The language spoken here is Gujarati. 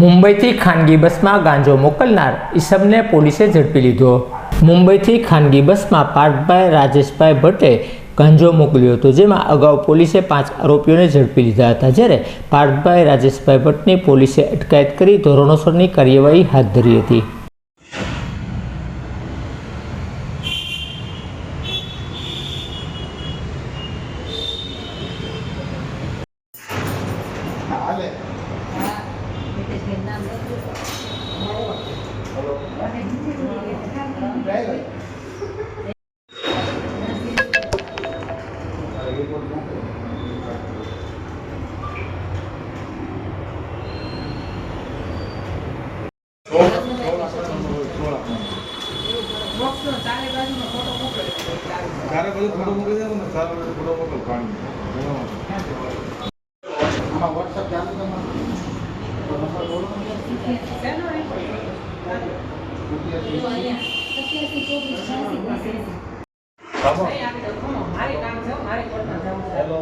મુંબઈથી ખાનગી બસમાં ગાંજો મોકલનાર ઈસમને પોલીસે ઝડપી લીધો. મુંબઈથી ખાનગી બસમાં પાર્થભાઈ રાજેશભાઈ ભટ્ટે ગાંજો મોકલ્યો હતો, જેમાં અગાઉ પોલીસે પાંચ આરોપીઓને ઝડપી લીધા હતા. જ્યારે પાર્થભાઈ રાજેશભાઈ ભટ્ટની પોલીસે અટકાયત કરી ધોરણોસરની કાર્યવાહી હાથ ધરી હતી. ડ્રાઈવર તારે બધું ફોટો ને તારે બધું ફોટો મોકલ પાણી વોટ્સઅપ ચાલુ તમારું તો નંબર બોલો હેલો